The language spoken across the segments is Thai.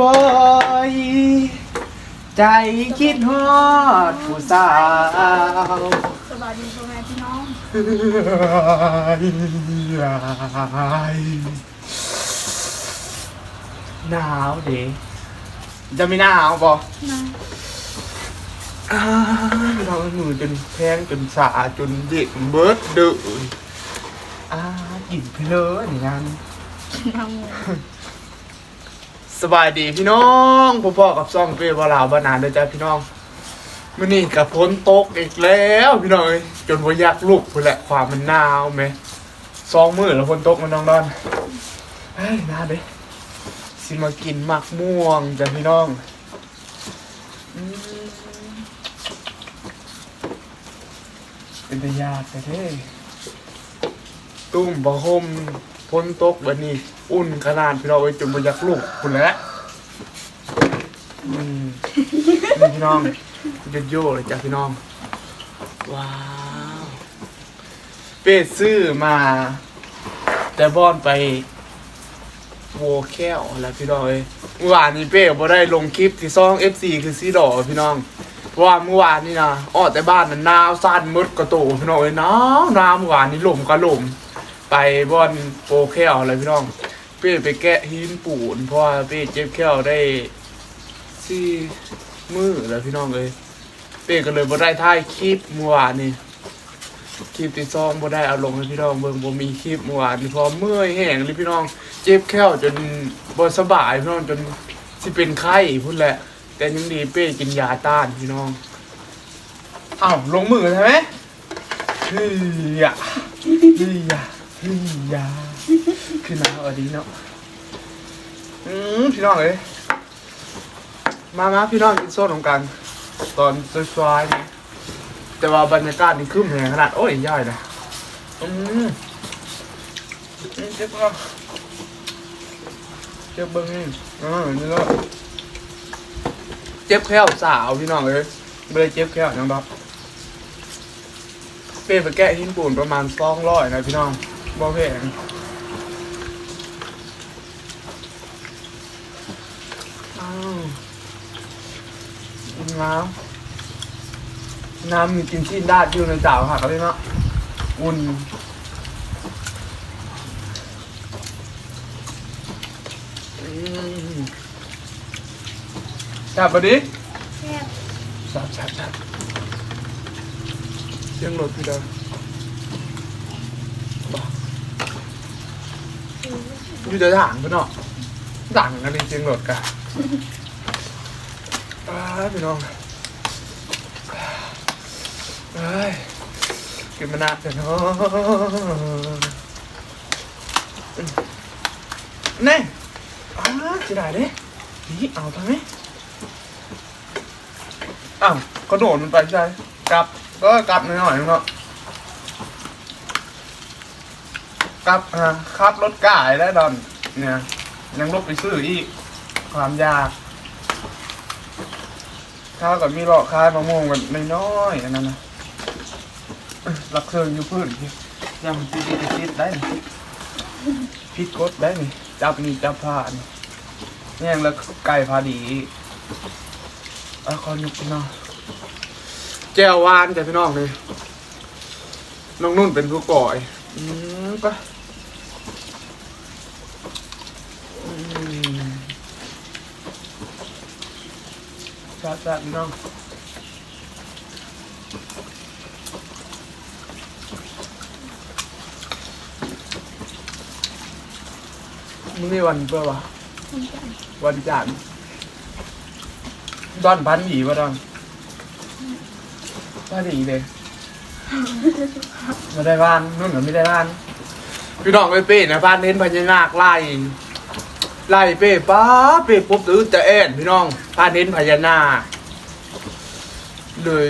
บ่อยใจคิดฮอดผู้สาวสบายดีพ่อแม่พี่น้องหนาวเด้จะไม่หนาวบ่นะอ้าวเรามือจนแพงจนสาจนเด็กเบิดเดืออ้ากินเพลอนี่นั่นน้ำมู สบายดีพี่น้องพ่อๆกับซ่องเป้วลาวบานานเด้อจ้าพี่น้องมื้อนี้กับฝนตกอีกแล้วพี่น้องเอ้ยจนบ่อยากลุกพุ่นแหละความมันหนาวแหมสองมือแล้วฝนตกมันน้องดอนเฮ้ยนาเด้สิมากินมักม่วงจ้ะพี่น้องอืมเป็นตายากแต่เด้ตุ้มบ่ห่ม นตกแบัดนี้อุ่นขนาดพี่น้องเอ้จนบ่อยากลุกพุ่นแหละอืมนี่พี่น้องโยโย่เลยจ้ะพี่น้อง ว้าว เป็ดซื้อมา แต่บอนไปโวแค้วแล้วพี่น้องเอ้ยเมื่อวานนี้เป้ก็บ่ได้ลงคลิปที่ซ่อง FC คือซีดอกพี่น้องเพราะว่าเมื่อวานนี่นะออกแต่บ้านมันหนาวสั่นมืดกระโตพี่น้องเอ้ยหนาวหนาวเมื่อวานนี้ลมก็ลม ไปบอนโปรแค้วอะไรพี่น้อง เป้ไปแกะหินปูนเพราะว่าเป้เจ็บแค้วได้ซี่มือแล้วพี่น้องเอ้ยเป้ก็เลยบ่ได้ถ่ายคลิปเมื่อวานนี้คลิปที่ซองบ่ได้เอาลงให้พี่น้องเบิ่งบ่มีคลิปเมื่อวานนี้เพอเมื่อยแห้งเลยพี่น้อง เจ็บแข้วจนบ่สบายพี่น้องจนสิเป็นไข้พุ่นแหละ แต่ยังดีเป้กินยาต้านพี่น้องอ้าวลงมือใช่ไหมเฮ้ยอะเฮ้ยอะ เฮ้ยอะคือหนาอดีเนาะอืมพี่น้องเอ้ยมามาพี่น้องกินโซ่ของกัน ตอนสวยๆนี่แต่ว่าบรรยากาศนี่คืมแหงขนาด โอ้ยย่อยนะอืมเจ็บก็เจ็บเบิ้งนี่อ่านี่ก็เจ็บแค่สาวพี่น้องเลยไม่ได้เจ็บแค่ยังดอกเป้ไปแกะหินปูนประมาณสองร้อยนะพี่น้อง บ่แพงอ้าวน้ำน้ำมีกินชิ้นได้อยู่ในจ่าวค่ะก็ได้เนาะอุ่นอืมจับมาดิแซ่บจับจับจับเสียงรถพี่ดาวบ้า อยู่จะด่างพี่เนาะด่างกันจริงๆรถกันอ้าพี่น้องเอ้ยกินมานานแต่เนาะแน่อ้าจะได้เด้นี่เอาทำไมอ้าวกระโดดมันไปใช่กลับก็กลับหน่อยๆนึงเนาะ กลับอะขับรถก่ายได้ดอนเนี่ยยังลบไปซื้ออีก ความยากข้าวกับมีหลอกคายมะม่วงกันน้อยๆอันนั้นนะรักเครื่องอยู่พื้นพี่ยำตีตีติดได้นี่พิดกดได้นี่จับนี่จับผ้านนี่ย่งแล้วไก่พาดีเอาคอนยุกพี่น้องแก้ววานจ้ะพี่น้องเลยน้องนุ่นเป็นผู้ก่อย อืมก็ จัดจัดพี่น้องมึงนี่วันเพื่อวะวันจันทร์ดอนพันหยีวะดอนพันหีเลยมาได้บ้านนู่นเหรอไม่ได้บ้าน พี่น้องไปเป้นะบ้านเน้นพญานาคไล่ ไล่เป้ป้าเป้ปุ๊บตื้อจะแอนพี่น้องพาเน้นพญานาคเลย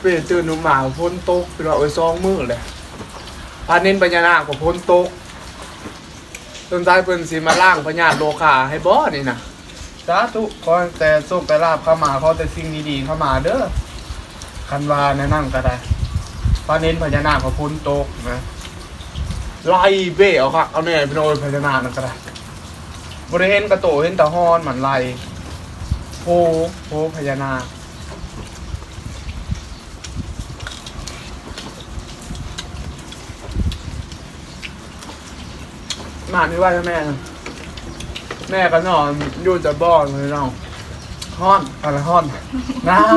เป้ตื่นหนุ่มหมาพ้นตกพี่น้องไปซองมือเลยพาเน้นพญานาคกับพ้นตกต้นท้ายเพิ่นสิมาล่างพญาโลคาให้บ่นี่นะสาธุขอแต่สุขแต่ลาบเข้ามาขอแต่สิ่งดีๆเข้ามาเด้อคันวาแนะนั่งก็ได้พระเน้นพญานาคพระพุนโตกนะไล่เบ้เอาค่ะเอาแน่พี่น้อยพญานาคนั่นก็ได้ บริเห็นกระโตเห็นตะฮอนหมือนไรโพโพพญานาคมาที่ว่าแม่ แม่ก็นอนอยู่จะบ้อนเลยเนาะฮ้อนอะไรฮ้อนหนาว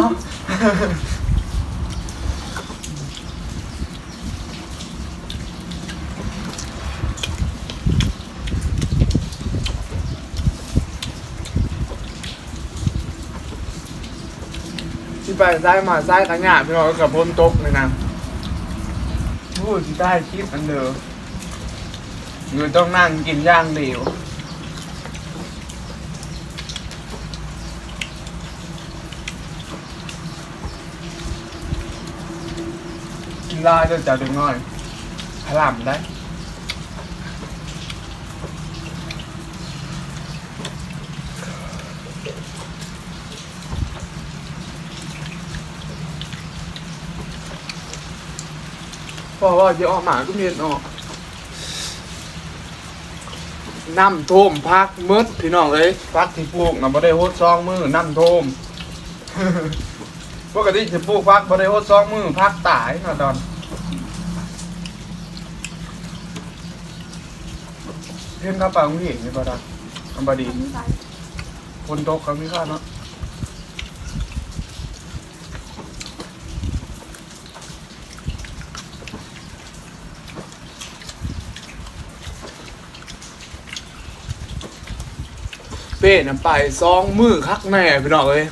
ไปซ้ายมาซ้ายกันหยาพี่น้องกับพ้นตกเลยนะพูดที่ได้คลิปอันเดิมเงินต้องนั่งกินย่างเดียวกินลาจนจะถึงน้อยพลามได้ เพราะว่าจะออกหมาก็มีเนาะน้ำท่วมพักมืดพี่น้องเอ้ยพักที่ปลูกนะบ่ได้โฮดซองมือน้ำท่วมปกติจะปลูกพักบ่ได้โฮดซองมือพักตายนะดอนเห็นกระเป๋าของพี่นี่ป่ะดอนอันบดีอันนี้ใส่คนตกเขามีค่าเนาะ เป้น่ะไปซองมือคักแน่พี่น้องเอ้ย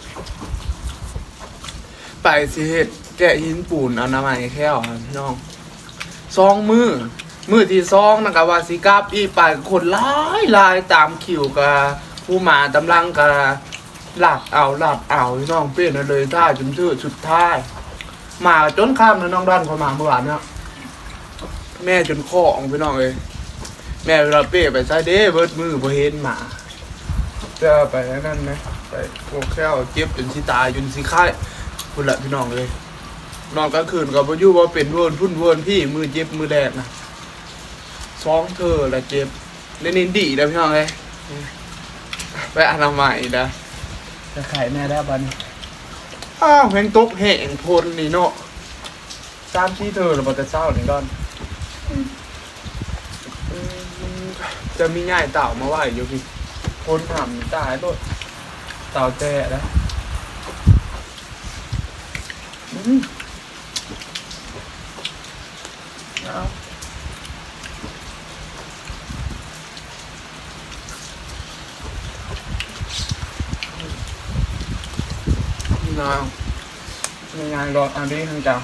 ไปสิเฮ็ดแกะหินปูนอนามัยแค่วพี่น้องซองมือมือที่ซองนะกะว่าสิกลับอีไปคนหลายหลายตามคิวกะผู้มาตำลังกะหลับเอาหลับเอาพี่น้องเป้น่ะเลยท่าจนชื่อสุดท้ายมาจนข้ามนะน้องด้านเขามาเมื่อวานเนี่ยแม่จนข้อของพี่น้องเลยแม่เวลาเป้ไปใช้เด้เบิดมือบ่เห็นหมา จะไปนั่นไหมไปโอ้แค่วเจ็บจนสิตายจนสิค่ายพุ่นละพี่น้องเลยนอนกลางคืนก็บ่อยู่ว่าเป็นเวิร์นพุ่นเวิร์นพี่มือเจ็บมือแดดนะสองเธอละเจ็บเล่นนินดีนะพี่น้องเลยไปอนามัยนะจะขายแม่ได้บัดนอ้าวแหงตกแห่งพลนี่เนาะสามที่เธอหรือเปล่าแต่เศร้านี่ก่อนอืมจะมีง่ายเต่ามาไหวอยู่พี่ คนทำตายโดดเต่าแจ่แล้วอืมเอาน้าวมีงานรออันนี้ทางเจ้า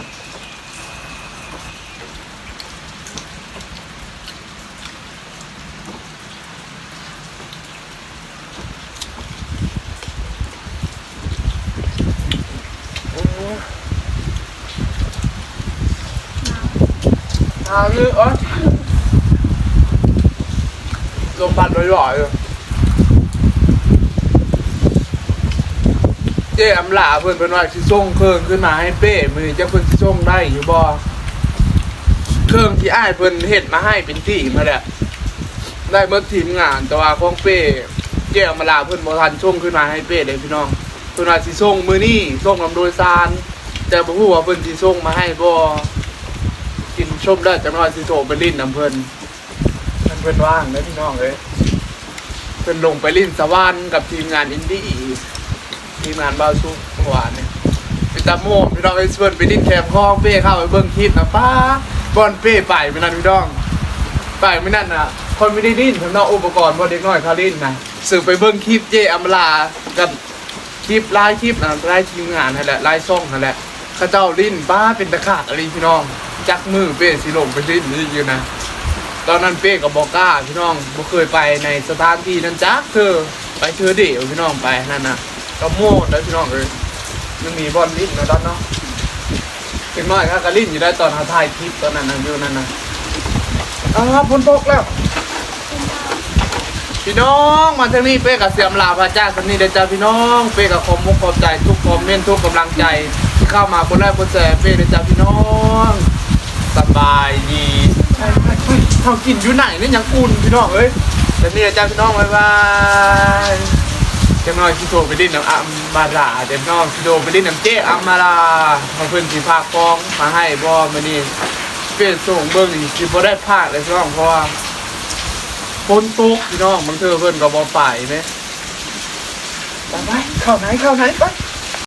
างนี้เอ้ยลมพัดบ่อยๆเลยเจ๊อำลาเพิ่อนเพิ่นว่าสิส่งเครื่องขึ้นมาให้เป้มือจะเพิ่อนสิส่งได้อยู่บ่เครื่องที่อ้ายเพิ่อนเฮ็ดมาให้เป็นที่มาแล้วได้เมื่อทีมงานแต่ว่าของเป้เจ๊อำลาเพิ่อนบ่ทันส่งขึ้นมาให้เป้เด้พี่น้องเพิ่อนว่าสิส่งมือนี้ส่งนำโดยสารแต่บ่ฮู้ว่าเพิ่อนสิส่งมาให้บ่ ชมได้จังหวะสิโทรไปลิ้นน้ำเพิ่นเพิ่นเพิ่นว่างเลยพี่น้องเลยเพิ่นลงไปลิ้นสวรรค์กับทีมงานอินดี้ทีมงานบาวซุกเมื่อวานเนี่ยไปตามโมงพี่น้องไอ้เพิ่นไปลิ้นแคมป์คลองเป้เข้าไปเบิ่งคลิปนะป้าบอนเป้ไปไม่นั่นพี่น้องไปไม่นั่นน่ะคนไม่ได้ลิ้นสำหรับอุปกรณ์บ่เด็กน้อยเขาลิ้นนะสื่อไปเบิ่งคลิปเจอมลากับคลิปไลฟ์คลิปนะไลฟ์ทีมงานนั่นแหละไลฟ์ซ่องนั่นแหละข้าเจ้าลิ้นบ้าเป็นตะขาดอะไรพี่น้อง จักมือเป้สิลงไปลิ้นนี่อยู่นะ ตอนนั้นเป้กับบอกก้าพี่น้องบ่เคยไปในสถานที่นั้นจักเธอไปเธอเดี่ยวพี่น้องไปนั่นนะก็โม่แล้วพี่น้องเลยมันมีบอลลิ้นนะตอนเนาะเห็นน้ครับก็ลิ้นอยู่ได้ตอนเขาถ่ายคลิปตอนนั้นนะอยู่นั่นนะอ้าวฝนตกแล้ว พี่น้องมาทางนี้เป้กับเสียมลาพระเจ้าสันนี้เดจ้าพี่น้องเป้กับขอมมุกขอบใจทุกคอมเมนต์ทุกกำลังใจที่เข้ามาคนแรกคนแสเป้เดจ้าพี่น้อง สบายดีเฮ้ยเขากินอยู่ไหนเนี่ยยังอุ่นพี่น้องเอ้ยแล้วนี่จ้าพี่น้องบ๊ายบายเจ้าน้อยที่โทรไปดิ้นน้ำอัมมาลาเจ้าน้องที่โทรไปดิ้นน้ำเจ๊อัมมาลาเขาเพิ่นสีภาคกองมาให้บ่มานี่เปลี่ยนส่งเบิ่งอีกสิบ่ได้ภาคเลยพี่น้องเพราะว่าฝนตกพี่น้องบางเทื่อเพิ่อนก็บ่ไปแหมไปไปเข้าไหนเข้าไหนไป